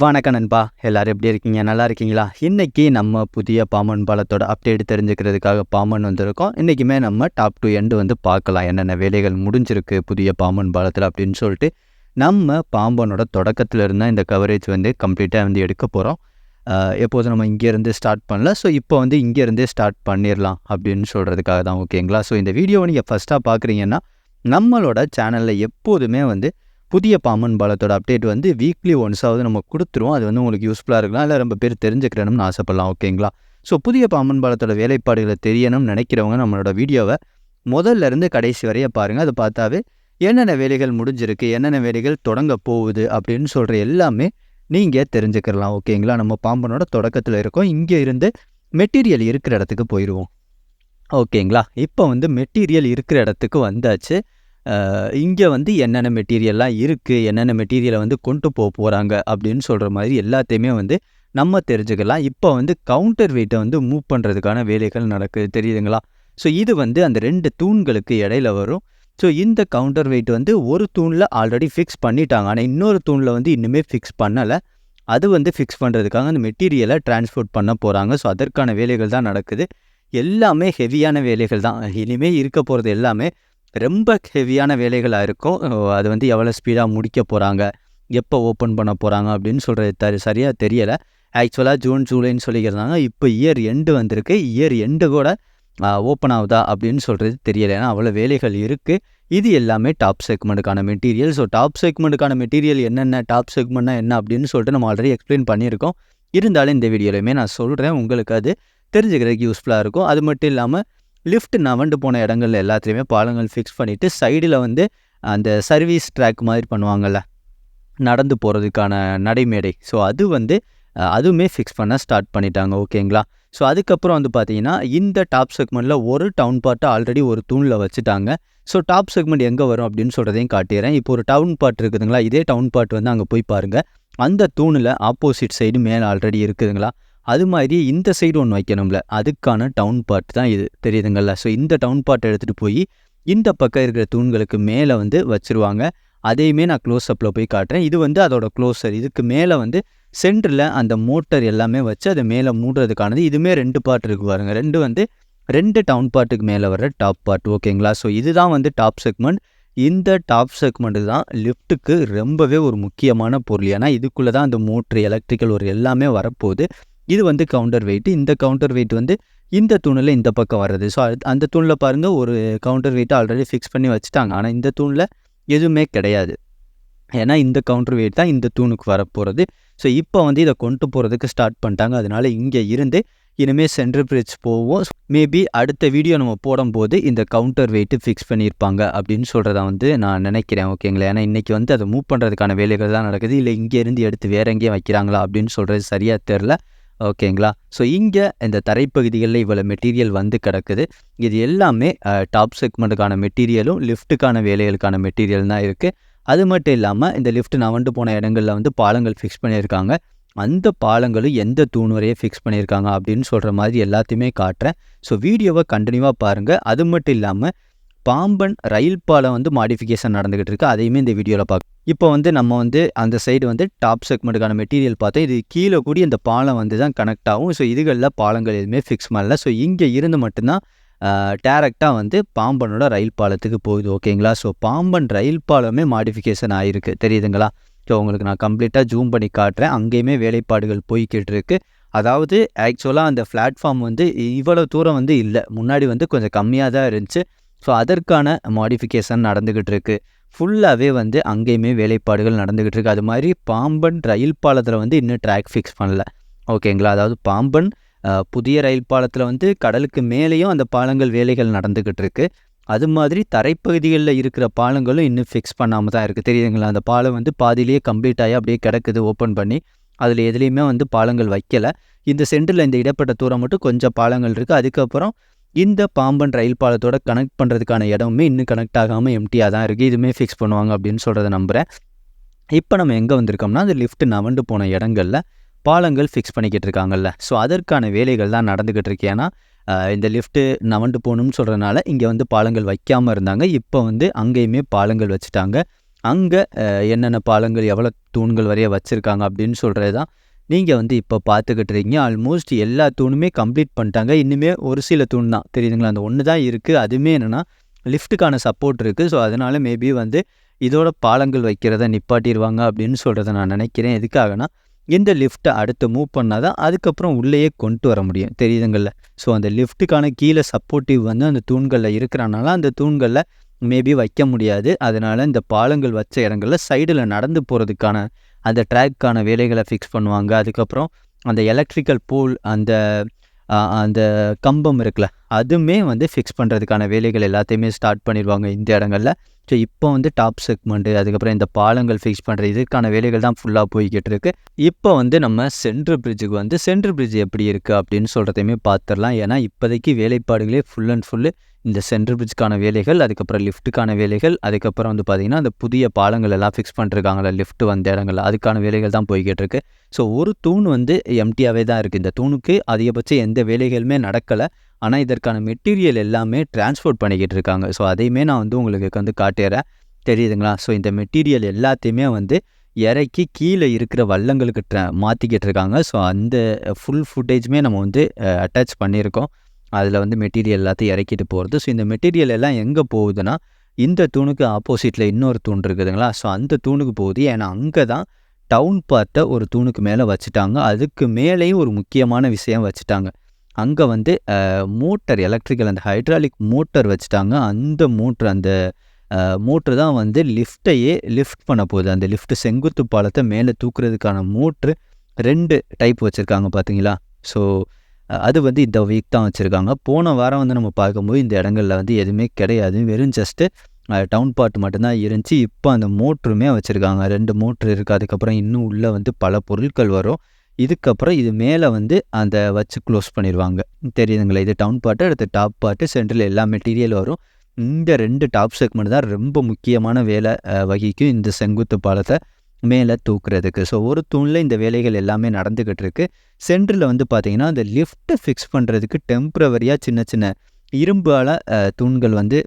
வணக்கம் நண்பா. எல்லாரும் எப்படி இருக்கீங்க? நல்லா இருக்கீங்களா? இன்னைக்கு நம்ம புதிய பாமன் பாலத்தோட அப்டேட் தெரிஞ்சுக்கிறதுக்காக பாமன் வந்திருக்கோம். இன்றைக்குமே நம்ம டாப் டூ எண்டு வந்து பார்க்கலாம். என்னென்ன வேலைகள் முடிஞ்சிருக்கு புதிய பாமன் பாலத்தில் அப்படின்னு சொல்லிட்டு. நம்ம பாம்பனோட தொடக்கத்தில் இருந்தால் இந்த கவரேஜ் வந்து கம்ப்ளீட்டாக வந்து எடுக்க போகிறோம் எப்போதும் நம்ம இங்கேருந்து ஸ்டார்ட் பண்ணல. ஸோ இப்போ வந்து இங்கேருந்தே ஸ்டார்ட் பண்ணிடலாம் அப்படின்னு சொல்கிறதுக்காக தான் ஓகேங்களா ஸோ இந்த வீடியோவை நீங்கள் ஃபஸ்ட்டாக பார்க்குறீங்கன்னா நம்மளோட சேனலில் எப்போதுமே வந்து புதிய பாம்பன் பாலத்தோட அப்டேட் வந்து வீக்லி ஒன்ஸாவது நம்ம கொடுத்துருவோம். அது வந்து உங்களுக்கு யூஸ்ஃபுல்லாக இருக்கலாம். இல்லை ரொம்ப பேர் தெரிஞ்சுக்கிறணும்னு ஆசைப்படலாம். ஓகேங்களா ஸோ புதிய பாம்பன் பாலத்தோட வேலைப்பாடுகளை தெரியணும்னு நினைக்கிறவங்க நம்மளோட வீடியோவை முதல்ல இருந்து கடைசி வரைய பாருங்கள் அதை பார்த்தாவே என்னென்ன வேலைகள் முடிஞ்சிருக்கு என்னென்ன வேலைகள் தொடங்க போகுது அப்படின்னு சொல்கிற எல்லாமே நீங்கள் தெரிஞ்சுக்கிறலாம். ஓகேங்களா நம்ம பாம்பனோட தொடக்கத்தில் இருக்கோம். இங்கே இருந்து மெட்டீரியல் இருக்கிற இடத்துக்கு போயிடுவோம் ஓகேங்களா இப்போ வந்து மெட்டீரியல் இருக்கிற இடத்துக்கு வந்தாச்சு. இங்கே வந்து என்னென்ன மெட்டீரியல்லாம் இருக்குது என்னென்ன மெட்டீரியலை வந்து கொண்டு போக போகிறாங்க அப்படின்னு சொல்கிற மாதிரி எல்லாத்தையுமே வந்து நம்ம தெரிஞ்சுக்கலாம். இப்போ வந்து கவுண்டர் வெயிட்டை வந்து மூவ் பண்ணுறதுக்கான வேலைகள் நடக்குது தெரியுதுங்களா? ஸோ இது வந்து அந்த ரெண்டு தூண்களுக்கு இடையில வரும். ஸோ இந்த கவுண்டர் வெயிட் வந்து ஒரு தூணில் ஆல்ரெடி ஃபிக்ஸ் பண்ணிட்டாங்க. ஆனால் இன்னொரு தூணில் வந்து இன்னுமே ஃபிக்ஸ் பண்ணலை. அது வந்து ஃபிக்ஸ் பண்ணுறதுக்காக அந்த மெட்டீரியலை டிரான்ஸ்போர்ட் பண்ண போகிறாங்க ஸோ அதற்கான வேலைகள் தான் நடக்குது. எல்லாமே ஹெவியான வேலைகள் தான். இனிமேல் இருக்க போகிறது எல்லாமே ரொம்ப ஹெவியான வேலைகளாக இருக்கும் அது வந்து எவ்வளோ ஸ்பீடாக முடிக்க போகிறாங்க எப்போ ஓப்பன் பண்ண போகிறாங்க அப்படின்னு சொல்கிறது த சரியாக தெரியலை. ஆக்சுவலாக ஜூன் ஜூலைன்னு சொல்லிக்கிறாங்க இப்போ இயர் எண்டு வந்திருக்கு. இயர் எண்டு கூட ஓப்பன் ஆகுதா அப்படின்னு சொல்கிறது தெரியலை. ஏன்னா அவ்வளோ வேலைகள் இருக்குது இது எல்லாமே டாப் செக்மெண்ட்டுக்கான மெட்டீரியல் ஸோ டாப் செக்மெண்ட்டுக்கான மெட்டீரியல் என்னென்ன டாப் செக்மெண்ட்னா என்ன அப்படின்னு சொல்லிட்டு நம்ம ஆல்ரெடி எக்ஸ்பிளைன் பண்ணியிருக்கோம். இருந்தாலும் இந்த வீடியோலையுமே நான் சொல்கிறேன் உங்களுக்கு அது தெரிஞ்சுக்கிறதுக்கு யூஸ்ஃபுல்லாக இருக்கும். அது மட்டும் இல்லாமல் லிஃப்ட் நவண்டு போன இடங்கள்ல எல்லாத்துலேயுமே பாலங்கள் ஃபிக்ஸ் பண்ணிவிட்டு சைடில் வந்து அந்த சர்வீஸ் ட்ராக் மாதிரி பண்ணுவாங்கள்ல நடந்து போகிறதுக்கான நடைமேடை. ஸோ அது வந்து அதுவுமே ஃபிக்ஸ் பண்ண ஸ்டார்ட் பண்ணிட்டாங்க ஓகேங்களா? ஸோ அதுக்கப்புறம் வந்து பார்த்தீங்கன்னா இந்த டாப் செக்மெண்ட்டில் ஒரு டவுன் பார்ட்டை ஆல்ரெடி ஒரு தூணில் வச்சுட்டாங்க. ஸோ டாப் செக்மெண்ட் எங்கே வரும் அப்படின்னு சொல்கிறதையும் காட்டிடுறேன் இப்போ ஒரு டவுன் பார்ட் இருக்குதுங்களா? இதே டவுன் பார்ட் வந்து அங்கே போய் பாருங்கள் அந்த தூணில் ஆப்போசிட் சைடு மேலே ஆல்ரெடி இருக்குதுங்களா? அது மாதிரி இந்த சைடு ஒன்று வைக்கணும்ல. அதுக்கான டவுன் பார்ட் தான் இது. தெரியுதுங்கள ஸோ இந்த டவுன் பார்ட் எடுத்துகிட்டு போய் இந்த பக்கம் இருக்கிற தூண்களுக்கு மேலே வந்து வச்சுருவாங்க. அதையுமே நான் க்ளோஸ்அப்பில் போய் காட்டுறேன். இது வந்து அதோட க்ளோஸர் இதுக்கு மேலே வந்து சென்டரில் அந்த மோட்டர் எல்லாமே வச்சு அதை மேலே மூடுறதுக்கானது. இதுவுமே ரெண்டு பார்ட் இருக்கு பாருங்க. ரெண்டு வந்து ரெண்டு டவுன் பார்ட்டுக்கு மேலே வர டாப் பார்ட் ஓகேங்களா ஸோ இதுதான் வந்து டாப் செக்மெண்ட் இந்த டாப் செக்மெண்ட்டு தான் லிஃப்ட்டுக்கு ரொம்பவே ஒரு முக்கியமான பொருள். ஏன்னா இதுக்குள்ளே தான் அந்த மோட்ரு எலக்ட்ரிக்கல் ஒரு எல்லாமே வரப்போகுது. இது வந்து கவுண்டர் வெயிட் இந்த கவுண்டர் வெயிட் வந்து இந்த தூணில் இந்த பக்கம் வர்றது. ஸோ அந்த தூணில் பாருங்கள் ஒரு கவுண்டர் வெயிட்டை ஆல்ரெடி ஃபிக்ஸ் பண்ணி வச்சுட்டாங்க. ஆனால் இந்த தூணில் எதுவுமே கிடையாது. ஏன்னா இந்த கவுண்டர் வெயிட் தான் இந்த தூணுக்கு வரப்போகிறது ஸோ இப்போ வந்து இதை கொண்டு போகிறதுக்கு ஸ்டார்ட் பண்ணிட்டாங்க. அதனால் இங்கே இருந்து இனிமேல் சென்ட்ரல் பிரிட்ஜ் போவோம். மேபி அடுத்த வீடியோ நம்ம போடும்போது இந்த கவுண்டர் வெயிட்டு ஃபிக்ஸ் பண்ணியிருப்பாங்க அப்படின்னு சொல்கிறத வந்து நான் நினைக்கிறேன். ஓகேங்களா ஏன்னா இன்றைக்கி வந்து அதை மூவ் பண்ணுறதுக்கான வேலைகள் தான் நடக்குது. இல்லை இங்கேருந்து எடுத்து வேற எங்கேயும் வைக்கிறாங்களா அப்படின்னு சொல்கிறது சரியாக தெரில ஓகேங்களா? ஸோ இங்கே இந்த தரைப்பகுதிகளில் இவ்வளோ மெட்டீரியல் வந்து கிடக்குது. இது எல்லாமே டாப் செக்மெண்ட்டுக்கான மெட்டீரியலும் லிஃப்ட்டுக்கான வேலைகளுக்கான மெட்டீரியல் தான் இருக்குது அது மட்டும் இல்லாமல் இந்த லிஃப்ட் நவண்டு போன இடங்களில் வந்து பாலங்கள் ஃபிக்ஸ் பண்ணியிருக்காங்க. அந்த பாலங்களும் எந்த தூண் வரையே ஃபிக்ஸ் பண்ணியிருக்காங்க அப்படின்னு சொல்கிற மாதிரி எல்லாத்தையுமே காட்டுறேன். ஸோ வீடியோவை கண்டினியூவாக பாருங்கள் அது மட்டும் இல்லாமல் பாம்பன் ரயில் பாலம் வந்து மாடிஃபிகேஷன் நடந்துகிட்டு இருக்கு. அதையுமே இந்த வீடியோவில் பார்க்க இப்போ வந்து நம்ம வந்து அந்த சைடு வந்து டாப் செக்மெண்ட்டுக்கான மெட்டீரியல் பார்த்தோம் இது கீழே கூடி இந்த பாலம் வந்து தான் கனெக்ட் ஆகும். ஸோ இதுகளில் பாலங்கள் எதுவுமே ஃபிக்ஸ் பண்ணல. ஸோ இங்கே இருந்து மட்டும்தான் டேரெக்டாக வந்து பாம்பனோட ரயில் பாலத்துக்கு போகுது. ஓகேங்களா ஸோ பாம்பன் ரயில் பாலமே மாடிஃபிகேஷன் ஆகிருக்கு தெரியுதுங்களா? ஸோ உங்களுக்கு நான் கம்ப்ளீட்டாக ஜூம் பண்ணி காட்டுறேன். அங்கேயுமே வேலைப்பாடுகள் போய்கிட்டு இருக்குது அதாவது ஆக்சுவலாக அந்த பிளாட்ஃபார்ம் வந்து இவ்வளோ தூரம் வந்து இல்லை. முன்னாடி வந்து கொஞ்சம் கம்மியாக தான் இருந்துச்சு. ஸோ அதற்கான மாடிஃபிகேஷன் நடந்துக்கிட்டு இருக்குது ஃபுல்லாகவே வந்து அங்கேயுமே வேலைப்பாடுகள் நடந்துக்கிட்டு இருக்குது அது மாதிரி பாம்பன் ரயில் பாலத்தில் வந்து இன்னும் ட்ராக் ஃபிக்ஸ் பண்ணல. ஓகேங்களா அதாவது பாம்பன் புதிய ரயில் பாலத்தில் வந்து கடலுக்கு மேலேயும் அந்த பாலங்கள் வேலைகள் நடந்துக்கிட்டு இருக்குது அது மாதிரி தரைப்பகுதிகளில் இருக்கிற பாலங்களும் இன்னும் ஃபிக்ஸ் பண்ணாமல் தான் இருக்குது தெரியுதுங்களா? அந்த பாலம் வந்து பாதியிலேயே கம்ப்ளீட் ஆகி அப்படியே கிடக்குது ஓப்பன் பண்ணி. அதில் எதுலேயுமே வந்து பாலங்கள் வைக்கலை. இந்த சென்டரில் இந்த இடப்பட்ட தூரம் மட்டும் கொஞ்சம் பாலங்கள் இருக்குது அதுக்கப்புறம் இந்த பாம்பன் ரயில் பாலத்தோட கனெக்ட் பண்ணுறதுக்கான இடமுமே இன்னும் கனெக்ட் ஆகாமல் எம்டியாக தான் இருக்குது இதுவுமே ஃபிக்ஸ் பண்ணுவாங்க அப்படின்னு சொல்கிறத நம்புகிறேன் இப்போ நம்ம எங்கே வந்திருக்கோம்னா அந்த லிஃப்ட் நவண்டு போன இடங்களில் பாலங்கள் ஃபிக்ஸ் பண்ணிக்கிட்டு இருக்காங்கல்ல. ஸோ அதற்கான வேலைகள் தான் நடந்துக்கிட்டு இருக்கு. ஏன்னா இந்த லிஃப்ட்டு நவண்டு போகணும்னு சொல்கிறனால இங்கே வந்து பாலங்கள் வைக்காமல் இருந்தாங்க. இப்போ வந்து அங்கேயுமே பாலங்கள் வச்சுட்டாங்க. அங்கே என்னென்ன பாலங்கள் எவ்வளோ தூண்கள் வரைய வச்சுருக்காங்க அப்படின்னு சொல்கிறது தான் நீங்கள் வந்து இப்போ பார்த்துக்கிட்டு இருக்கீங்க ஆல்மோஸ்ட் எல்லா தூணுமே கம்ப்ளீட் பண்ணிட்டாங்க. இன்னுமே ஒரு சில தூண் தான். தெரியுதுங்களா? அந்த ஒன்று தான் இருக்குது அதுவுமே என்னென்னா லிஃப்ட்டுக்கான சப்போர்ட் இருக்குது ஸோ அதனால் மேபி வந்து இதோட பாலங்கள் வைக்கிறத நிப்பாட்டிடுவாங்க அப்படின்னு சொல்கிறத நான் நினைக்கிறேன். எதுக்காகனா இந்த லிஃப்ட்டை அடுத்து மூவ் பண்ணால் தான் அதுக்கப்புறம் உள்ளேயே கொண்டு வர முடியும். தெரியுதுங்கள்ல ஸோ அந்த லிஃப்ட்டுக்கான கீழே சப்போர்ட்டிவ் வந்து அந்த தூண்களில் இருக்கிறனால அந்த தூண்களில் மேபி வைக்க முடியாது. அதனால் இந்த பாலங்கள் வச்ச இடங்களில் சைடில் நடந்து போகிறதுக்கான அந்த ட்ராக்கான வேலைகளை ஃபிக்ஸ் பண்ணுவாங்க. அதுக்கப்புறம் அந்த எலக்ட்ரிக்கல் போல் அந்த அந்த கம்பம் இருக்குல்ல அதுவுமே வந்து ஃபிக்ஸ் பண்ணுறதுக்கான வேலைகள் எல்லாத்தையுமே ஸ்டார்ட் பண்ணிடுவாங்க இந்த இடங்களில். ஸோ இப்போ வந்து டாப் செக்மெண்ட்டு அதுக்கப்புறம் இந்த பாலங்கள் ஃபிக்ஸ் பண்ணுற இதுக்கான வேலைகள் தான் ஃபுல்லாக போய்கிட்டு இருக்கு. இப்போ வந்து நம்ம சென்ட்ரல் பிரிட்ஜுக்கு வந்து சென்ட்ரல் பிரிட்ஜ் எப்படி இருக்குது அப்படின்னு சொல்கிறதையுமே பார்த்துடலாம் ஏன்னா இப்போதைக்கு வேலைப்பாடுகளே ஃபுல் அண்ட் ஃபுல்லு இந்த சென்ட்ரல் பிரிட்ஜ்க்கான வேலைகள் அதுக்கப்புறம் லிஃப்ட்டுக்கான வேலைகள் அதுக்கப்புறம் வந்து பார்த்திங்கன்னா அந்த புதிய பாலங்கள் எல்லாம் ஃபிக்ஸ் பண்ணிருக்காங்களா லிஃப்ட் வந்த இடங்கள் அதுக்கான வேலைகள் தான் போய்கிட்டு இருக்கு. ஸோ ஒரு தூண் வந்து எம்டியாகவே தான் இருக்குது இந்த தூணுக்கு அதிகபட்சம் எந்த வேலைகளுமே நடக்கலை. ஆனால் இதற்கான மெட்டீரியல் எல்லாமே டிரான்ஸ்போர்ட் பண்ணிக்கிட்டு இருக்காங்க. ஸோ அதையுமே நான் வந்து உங்களுக்கு வந்து காட்டிடுறேன் தெரியுதுங்களா? ஸோ இந்த மெட்டீரியல் எல்லாத்தையுமே வந்து இறக்கி கீழே இருக்கிற வள்ளங்களுக்கு ட்ர மாற்றிக்கிட்டு இருக்காங்க. ஸோ அந்த ஃபுல் ஃபுட்டேஜுமே நம்ம வந்து அட்டாச் பண்ணியிருக்கோம். அதில் வந்து மெட்டீரியல் எல்லாத்தையும் இறக்கிட்டு போகிறது ஸோ இந்த மெட்டீரியல் எல்லாம் எங்கே போகுதுன்னா இந்த தூணுக்கு ஆப்போசிட்டில் இன்னொரு தூண் இருக்குதுங்களா ஸோ அந்த தூணுக்கு போகுது. ஏன்னா அங்கே தான் டவுன் பார்த்த ஒரு தூணுக்கு மேலே வச்சுட்டாங்க. அதுக்கு மேலேயும் ஒரு முக்கியமான விஷயம் வச்சுட்டாங்க. அங்கே வந்து மோட்டர் எலக்ட்ரிக்கல் அந்த ஹைட்ராலிக் மோட்டர் வச்சுட்டாங்க. அந்த மோட்ரு அந்த மோட்ரு தான் வந்து லிஃப்ட்டையே லிஃப்ட் பண்ண போகுது. அந்த லிஃப்ட் செங்குத்து பாலத்தை மேலே தூக்குறதுக்கான மோட்ரு ரெண்டு டைப் வச்சுருக்காங்க பார்த்தீங்களா ஸோ அது வந்து இந்த வீக் தான் வச்சுருக்காங்க. போன வாரம் வந்து நம்ம பார்க்கும்போது இந்த இடங்களில் வந்து எதுவுமே கிடையாது. வெறும் ஜஸ்ட்டு டவுன் பார்ட் மட்டும்தான் இருந்துச்சு. இப்போ அந்த மோட்ருமே வச்சுருக்காங்க. ரெண்டு மோட்ரு இருக்குது அதுக்கப்புறம் இன்னும் உள்ளே வந்து பல பொருட்கள் வரும். இதுக்கப்புறம் இது மேலே வந்து அந்த வச்சு க்ளோஸ் பண்ணிடுவாங்க தெரியுதுங்களா? இது டவுன் பார்ட்டு அடுத்து டாப் பார்ட்டு சென்ட்ரில் எல்லா மெட்டீரியல் வரும். இந்த ரெண்டு டாப் செக்மெண்ட் தான் ரொம்ப முக்கியமான வேலை வகிக்கும் இந்த செங்குத்து பாலத்தை. மேலே தூக்குறதுக்கு. ஸோ ஒரு தூணில் இந்த வேலைகள் எல்லாமே நடந்துக்கிட்டு இருக்கு சென்டரில் வந்து பார்த்திங்கன்னா அந்த லிஃப்ட்டை ஃபிக்ஸ் பண்ணுறதுக்கு டெம்ப்ரவரியாக சின்ன சின்ன இரும்பால் தூண்கள் வந்து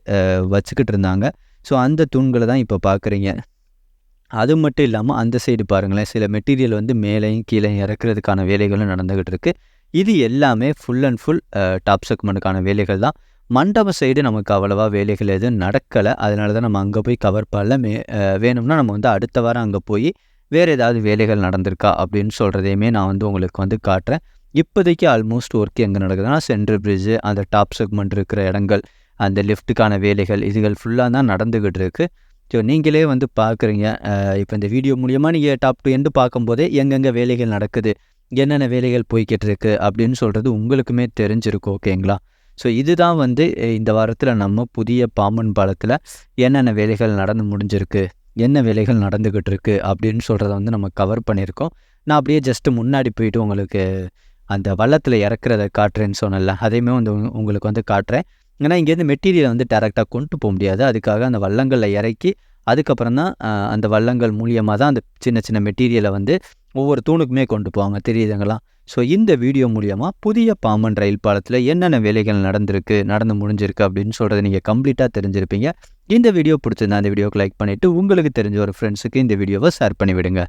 வச்சுக்கிட்டு இருந்தாங்க. ஸோ அந்த தூண்களை தான் இப்போ பார்க்குறீங்க. அது மட்டும் இல்லாமல் அந்த சைடு பாருங்களேன். சில மெட்டீரியல் வந்து மேலேயும் கீழே இறக்குறதுக்கான வேலைகளும் நடந்துக்கிட்டு இருக்குது இது எல்லாமே ஃபுல் அண்ட் ஃபுல் டாப் செக்மெண்ட்டுக்கான வேலைகள் தான். மண்டப சைடு நமக்கு அவ்வளோவா வேலைகள் எதுவும் நடக்கலை. அதனால தான் நம்ம அங்கே போய் கவர் பண்ணல. மே வேணும்னா நம்ம வந்து அடுத்த வாரம் அங்கே போய் வேறு ஏதாவது வேலைகள் நடந்திருக்கா அப்படின்னு சொல்கிறதையுமே நான் வந்து உங்களுக்கு வந்து காட்டுறேன். இப்போதைக்கு ஆல்மோஸ்ட் ஒர்க் எங்கே நடக்குதுன்னா சென்ட்ரல் பிரிட்ஜு அந்த டாப் செக்மெண்ட் இருக்கிற இடங்கள் அந்த லிஃப்ட்டுக்கான வேலைகள் இதுகள் ஃபுல்லாக தான் நடந்துக்கிட்டு இருக்குது ஸோ நீங்களே வந்து பார்க்குறீங்க. இப்போ இந்த வீடியோ மூலியமாக நீங்கள் டாப் டு எண்டு பார்க்கும்போதே எங்கெங்கே வேலைகள் நடக்குது என்னென்ன வேலைகள் போய்கிட்டு இருக்கு அப்படின்னு சொல்கிறது உங்களுக்குமே தெரிஞ்சிருக்கும் ஓகேங்களா ஸோ இதுதான் வந்து இந்த வாரத்தில் நம்ம புதிய பாம்பன் பாலத்தில் என்னென்ன வேலைகள் நடந்து முடிஞ்சிருக்கு என்ன வேலைகள் நடந்துக்கிட்டு இருக்கு அப்படின்னு சொல்கிறத வந்து நம்ம கவர் பண்ணியிருக்கோம். நான் அப்படியே ஜஸ்ட்டு முன்னாடி போயிட்டு உங்களுக்கு அந்த வள்ளத்தில் இறக்குறத காட்டுறேன்னு சொன்னல அதையுமே வந்து உங்களுக்கு வந்து காட்டுறேன். ஏன்னா இங்கேருந்து மெட்டீரியலை வந்து டேரெக்டாக கொண்டு போக முடியாது. அதுக்காக அந்த வள்ளங்களில் இறக்கி அதுக்கப்புறம் தான் அந்த வள்ளங்கள் மூலியமாக தான் அந்த சின்ன சின்ன மெட்டீரியலை வந்து ஒவ்வொரு தூணுக்குமே கொண்டு போவாங்க. தெரியுதுங்களா ஸோ இந்த வீடியோ மூலியமாக புதிய பாம்பன் ரயில் பாலத்தில் என்னென்ன வேலைகள் நடந்திருக்கு நடந்து முடிஞ்சிருக்கு அப்படின்னு சொல்கிறத நீங்கள் கம்ப்ளீட்டாக தெரிஞ்சிருப்பீங்க. இந்த வீடியோ பிடிச்சிருந்தா அந்த வீடியோக்கு லைக் பண்ணிவிட்டு உங்களுக்கு தெரிஞ்ச ஒரு ஃப்ரெண்ட்ஸுக்கு இந்த வீடியோவை ஷேர் பண்ணிவிடுங்க.